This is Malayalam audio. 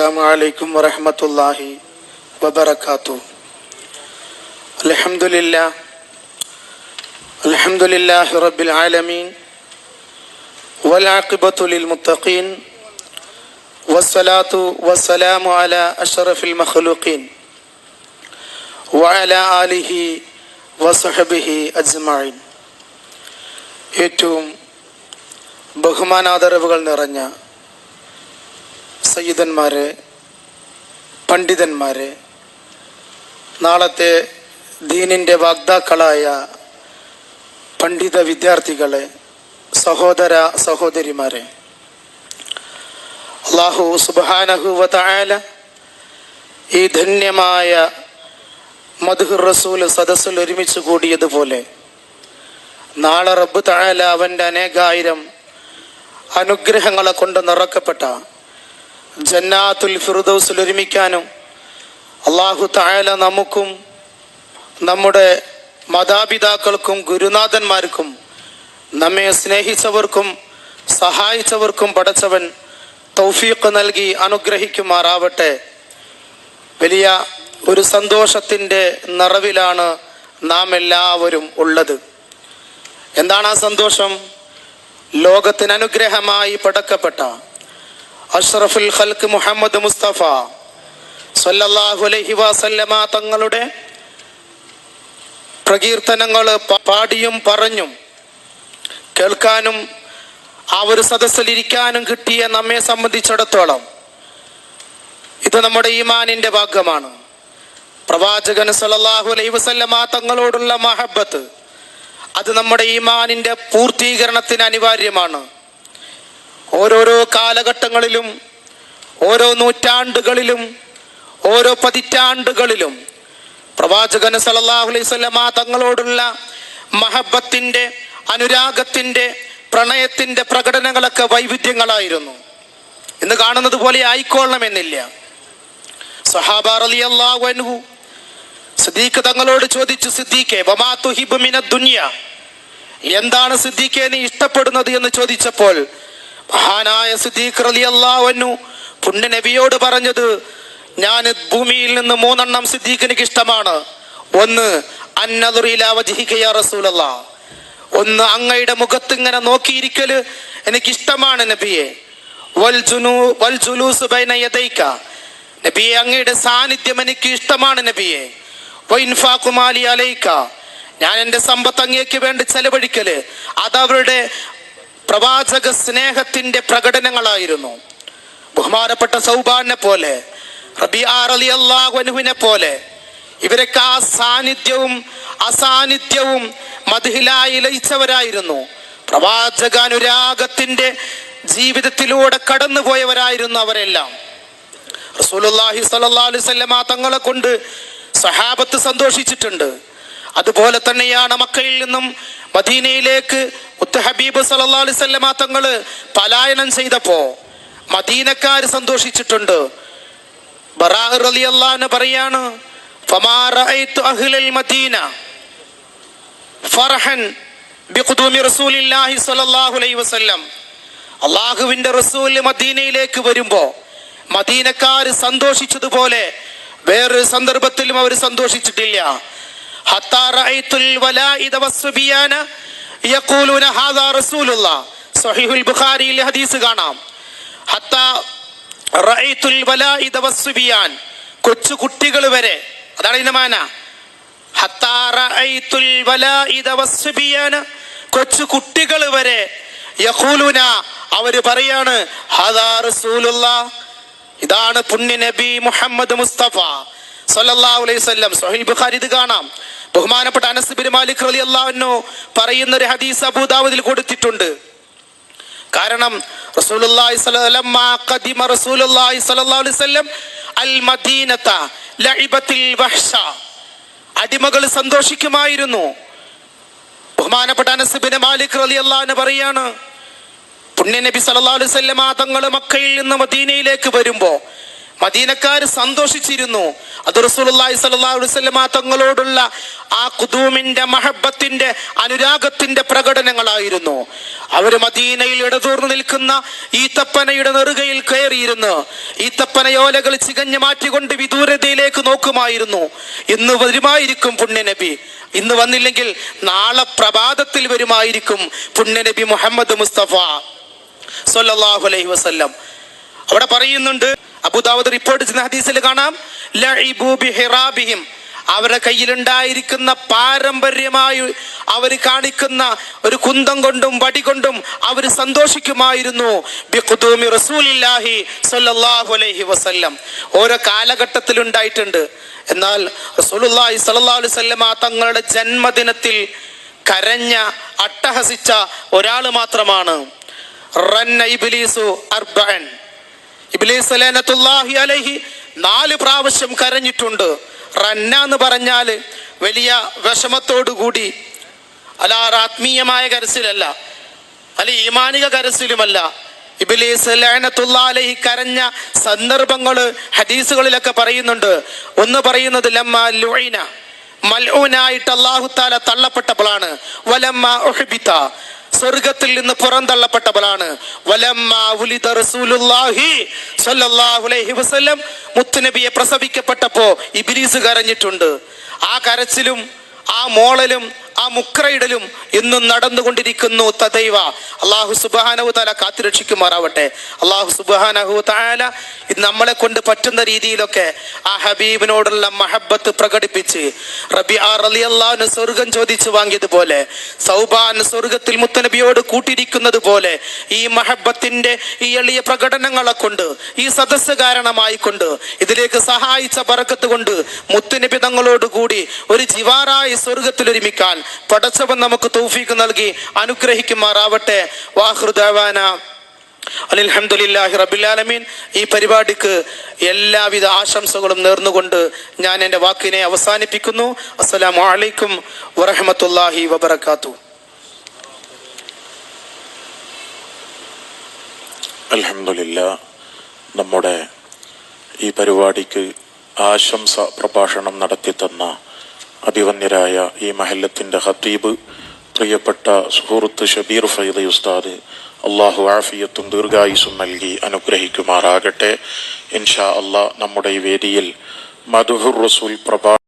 السلام عليكم ورحمة الله وبركاته الحمد لله الحمد لله رب العالمين والعاقبة للمتقين والصلاة والسلام على أشرف المخلوقين وعلى آله وصحبه أجمعين ഏറ്റവും ബഹുമാനാദരവുകൾ നിറഞ്ഞ സയ്യിദന്മാരെ പണ്ഡിതന്മാരെ നാളത്തെ ദീനിന്റെ വാഗ്ദാക്കളായ പണ്ഡിത വിദ്യാർത്ഥികളെ സഹോദര സഹോദരിമാരെ അള്ളാഹു സുബാനഹുവല ഈ ധന്യമായ മധുഹുർ റസൂൽ സദസ്സിൽ ഒരുമിച്ച് കൂടിയതുപോലെ നാളെ റബ്ബ് തായാല അവന്റെ അനേകായിരം അനുഗ്രഹങ്ങളെ കൊണ്ട് നിറക്കപ്പെട്ട ജന്നാത്തുൽ ഫിറുദൗസിൽ ഒരുമിക്കാനും അള്ളാഹു തായാല നമുക്കും നമ്മുടെ മാതാപിതാക്കൾക്കും ഗുരുനാഥന്മാർക്കും നമ്മെ സ്നേഹിച്ചവർക്കും സഹായിച്ചവർക്കും പടച്ചവൻ തൗഫീഖ് നൽകി അനുഗ്രഹിക്കുമാറാവട്ടെ. വലിയ ഒരു സന്തോഷത്തിന്റെ നിറവിലാണ് നാം എല്ലാവരും ഉള്ളത്. എന്താണ് ആ സന്തോഷം? ലോകത്തിന് അനുഗ്രഹമായി പടക്കപ്പെട്ട അഷ്റഫുൽ ഖൽക്ക് മുഹമ്മദ് മുസ്തഫ സല്ലല്ലാഹു അലൈഹി വസല്ലമ തങ്ങളുടെ പ്രകീർത്തനങ്ങൾ പാടിയും പറഞ്ഞും കേൾക്കാനും ആ ഒരു സദസ്സിലിരിക്കാനും കിട്ടിയ നമ്മെ സംബന്ധിച്ചിടത്തോളം ഇത് നമ്മുടെ ഈമാനിന്റെ ഭാഗമാണ്. പ്രവാചകൻ സല്ലല്ലാഹു അലൈഹി വസല്ലമ തങ്ങളോടുള്ള മഹബത്ത് അത് നമ്മുടെ ഈമാനിന്റെ പൂർത്തീകരണത്തിന് അനിവാര്യമാണ്. ഓരോരോ കാലഘട്ടങ്ങളിലും ഓരോ നൂറ്റാണ്ടുകളിലും ഓരോ പതിറ്റാണ്ടുകളിലും പ്രവാചകൻ സല്ലല്ലാഹു അലൈഹി തങ്ങളോടുള്ള മഹബത്തിന്റെ അനുരാഗത്തിന്റെ പ്രണയത്തിന്റെ പ്രകടനങ്ങളൊക്കെ വൈവിധ്യങ്ങളായിരുന്നു. ഇന്ന് കാണുന്നത് പോലെ ആയിക്കൊള്ളണമെന്നില്ല. സഹാബ റളിയല്ലാഹു അൻഹു സിദ്ദീഖ് തങ്ങളോട് ചോദിച്ചു സിദ്ദീഖെ വമാ തുഹിബ് മിന ദുനിയ? എന്താണ് സിദ്ദീഖെ നീ ഇഷ്ടപ്പെടുന്നത്? എന്ന് ചോദിച്ചപ്പോൾ മഹാനായ സിദ്ദീഖ് റളിയല്ലാഹു അള്ളാഹു പുണ്യ നബിയോട് പറഞ്ഞത് ഞാൻ ഭൂമിയിൽ നിന്ന് മൂന്നെണ്ണം സിദ്ദീഖ് എനിക്ക് ഇഷ്ടമാണ്. ഒന്ന് റസൂലല്ലാ ഒന്ന് അങ്ങയുടെ മുഖത്ത് ഇങ്ങനെ നോക്കിയിരിക്കൽ എനിക്ക് ഇഷ്ടമാണ് നബിയെ നബിയെ അങ്ങയുടെ സാന്നിധ്യം എനിക്ക് ഇഷ്ടമാണ് നബിയെ. ഞാൻ എന്റെ സമ്പത്ത് അങ്ങേക്ക് വേണ്ടി ചെലവഴിക്കൽ. അതവരുടെ പ്രവാചക സ്നേഹത്തിന്റെ പ്രകടനങ്ങളായിരുന്നു. ബഹുമാനപ്പെട്ട സൗബാനെ പോലെ റബി ആർ അലി അള്ളാഹുനുവിനെ പോലെ ഇവരൊക്കെ ആ സാന്നിധ്യവും അസാന്നിധ്യവും മധുഹിലായി ലയിച്ചവരായിരുന്നു. പ്രവാചകാനുരാഗത്തിന്റെ ജീവിതത്തിലൂടെ കടന്നുപോയവരായിരുന്നു അവരെല്ലാം. റസൂലുള്ളാഹി സ്വല്ലല്ലാഹു അലൈഹി വസല്ലമ തങ്ങളെ കൊണ്ട് സഹാബത്ത് സന്തോഷിച്ചിട്ടുണ്ട്. അതുപോലെ തന്നെയാണ് മക്കയിൽ നിന്നും മദീനയിലേക്ക് മുത്ത ഹബീബ് സല്ലല്ലാഹു അലൈഹി വസല്ലമ തങ്ങൾ പലായനം ചെയ്തപ്പോ മദീനക്കാർ സന്തോഷിച്ചിട്ടുണ്ട്. ബറാഹ് റളിയല്ലാഹു അൻഹു പറയാണ് മദീന ഫർഹൻ അള്ളാഹുവിന്റെ റസൂൽ മദീനയിലേക്ക് വരുമ്പോ മദീനക്കാർ സന്തോഷിച്ചതുപോലെ വേറൊരു സന്ദർഭത്തിലും അവർ സന്തോഷിച്ചിട്ടില്ല. സ്വഹീഹുൽ ബുഖാരിയിൽ ഹദീസ് കാണാം. കൊച്ചു കുട്ടികൾ വരെ. അതാണ് ഇതിന്റെ മാന. കൊച്ചു കുട്ടികൾ വരെ. യഖൂലൂന അവർ പറയാണ് ഇതാണ് പുണ്യ നബി മുഹമ്മദ് മുസ്തഫ. സല്ലല്ലാഹു അലൈഹി വസല്ലം. സ്വഹീഹ് ബുഖാരി ഇത് കാണാം. ബഹുമാനപ്പെട്ട അനസ് ബിൻ മാലിക് റളിയല്ലാഹു അൻഹു പറയുന്ന ഒരു ഹദീസ് അബൂദാവൂദിൽ കൊടുത്തിട്ടുണ്ട്. കാരണം റസൂലുള്ളാഹി സ്വല്ലല്ലാഹു ഖദിമ റസൂലുള്ളാഹി സ്വല്ലല്ലാഹു അലൈഹി വസല്ലം അൽ മദീനത ലഇബത്തിൽ വഹ്ഷ. അടിമകൾ സന്തോഷിക്കുമായിരുന്നു. ബഹുമാനപ്പെട്ട അനസ് ബിൻ മാലിക് റളിയല്ലാഹു അൻഹു പറയാണ് പുണ്യ നബി സല്ലല്ലാഹു അലൈഹി വസല്ലം തങ്ങൾ മക്കയിൽ നിന്ന് മദീനയിലേക്ക് വരുമ്പോൾ മദീനക്കാർ സന്തോഷിച്ചിരുന്നു. അത് അലൈഹി വസല്ലമ തങ്ങളോടുള്ള ആ കുതൂമിന്റെ മഹബത്തിന്റെ അനുരാഗത്തിന്റെ പ്രകടനങ്ങളായിരുന്നു. അവർ മദീനയിൽ ഇടതൂർന്നു നിൽക്കുന്ന ഈത്തപ്പനയുടെ നെറുകയിൽ കയറിയിരുന്നു. ഈത്തപ്പനയോലകൾ ചികഞ്ഞു മാറ്റിക്കൊണ്ട് വിദൂരതയിലേക്ക് നോക്കുമായിരുന്നു. ഇന്ന് വരുമായിരിക്കും പുണ്യനബി. ഇന്ന് വന്നില്ലെങ്കിൽ നാളെ പ്രഭാതത്തിൽ വരുമായിരിക്കും പുണ്യനബി മുഹമ്മദ് മുസ്തഫ. സ്വല്ലല്ലാഹു അലൈഹി വസല്ലം. അവിടെ പറയുന്നുണ്ട് അബുദാവദ് റിപ്പോർട്ട് ചെയ്യുന്ന ഹദീസിൽ കാണാം അവരുടെ കയ്യിലുണ്ടായിരിക്കുന്ന പാരമ്പര്യമായി അവർ കാണിക്കുന്ന ഒരു കുന്തം കൊണ്ടും വടി കൊണ്ടും അവർ സന്തോഷിക്കുമായിരുന്നു. റസൂലില്ലാഹി അലൈഹി വസല്ലം. ഓരോ കാലഘട്ടത്തിൽ ഉണ്ടായിട്ടുണ്ട്. എന്നാൽ റസൂലുള്ളാഹി സ്വല്ലല്ലാഹു അലൈഹി വസല്ലമ തങ്ങളുടെ ജന്മദിനത്തിൽ കരഞ്ഞ അട്ടഹസിച്ച ഒരാൾ മാത്രമാണ്. റന്ന ഇബ്ലീസു അർബഅൻ. ഇബ്ലീസ് ലഅനത്തുല്ലാഹി അലൈഹി നാല് പ്രാവശ്യം കരഞ്ഞിട്ടുണ്ട്. റന്ന എന്ന് പറഞ്ഞാൽ വലിയ വിഷമത്തോടു കൂടി അല്ല ആത്മീയമായ കരച്ചിലല്ല അല്ല ഈമാനിക കരച്ചിലുമല്ല. ഇബിലീസ് ലഅനത്തുല്ലാഹി അലൈഹി കരഞ്ഞ സന്ദർഭങ്ങൾ ഹദീസുകളിലൊക്കെ പറയുന്നുണ്ട്. ഒന്ന് പറയുന്നത് ലമ്മ ലുഇന മൽഊനായിട്ട് അല്ലാഹു തആല തള്ളപ്പെട്ടപ്പോഴാണ് വലമ്മ ഉഹ്ബിത സ്വർഗത്തിൽ നിന്ന് പുറന്തള്ളപ്പെട്ടവളാണ്. മുത്തുനബിയെ പ്രസവിക്കപ്പെട്ടപ്പോ ഇബിലീസ് കരഞ്ഞിട്ടുണ്ട്. ആ കരച്ചിലും ആ മോളലും ആ മുക്രയിടലും ഇന്നും നടന്നുകൊണ്ടിരിക്കുന്നു തദൈവ. അള്ളാഹു സുബാനഹു താല കാത്തുരക്ഷിക്കുമാറാവട്ടെ. അള്ളാഹു സുബാനഹു താല ഇത് നമ്മളെ കൊണ്ട് പറ്റുന്ന രീതിയിലൊക്കെ ആ ഹബീബിനോടുള്ള മഹബത്ത് പ്രകടിപ്പിച്ച് റബി ആർ അലി അള്ളാഹുന് സ്വർഗം ചോദിച്ചു വാങ്ങിയതുപോലെ സൗബാൻ സ്വർഗത്തിൽ മുത്തനബിയോട് കൂട്ടിരിക്കുന്നത് പോലെ ഈ മഹബത്തിന്റെ ഈ എളിയ പ്രകടനങ്ങളെ കൊണ്ട് ഈ സദസ്സ് കാരണമായിക്കൊണ്ട് ഇതിലേക്ക് സഹായിച്ച പറക്കത്ത് കൊണ്ട് മുത്തുനബി തങ്ങളോട് കൂടി ഒരു ജിവാറായി സ്വർഗത്തിൽ ഒരുമിക്കാൻ പടച്ചവൻ നമുക്ക് തൗഫീക്ക് നൽകി അനുഗ്രഹിക്കുമാറാവട്ടെ. വാഹൃദാന അലഹമുല്ലാഹി റബിലാലമീൻ ഈ പരിപാടിക്ക് എല്ലാവിധ ആശംസകളും നേർന്നുകൊണ്ട് ഞാൻ എന്റെ വാക്കിനെ അവസാനിപ്പിക്കുന്നു. അസ്സലാമു അലൈക്കും വറഹമത്തല്ലാഹി വബർക്കാത്തു അലഹമില്ല നമ്മുടെ ഈ പരിപാടിക്ക് ആശംസ പ്രഭാഷണം നടത്തി തന്ന അഭിവന്യരായ ഈ മഹല്ലത്തിന്റെ ഹത്തീബ് പ്രിയപ്പെട്ട സുഹൃത്ത് ഷബീർ ഫൈദ് ഉസ്താദ് അള്ളാഹു ആഫിയത്തും ദീർഘായുസും നൽകി അനുഗ്രഹിക്കുമാറാകട്ടെ. ഇൻഷാ അള്ളാഹ് നമ്മുടെ ഈ വേദിയിൽ മധുഹുർ റസൂൽ പ്രഭാ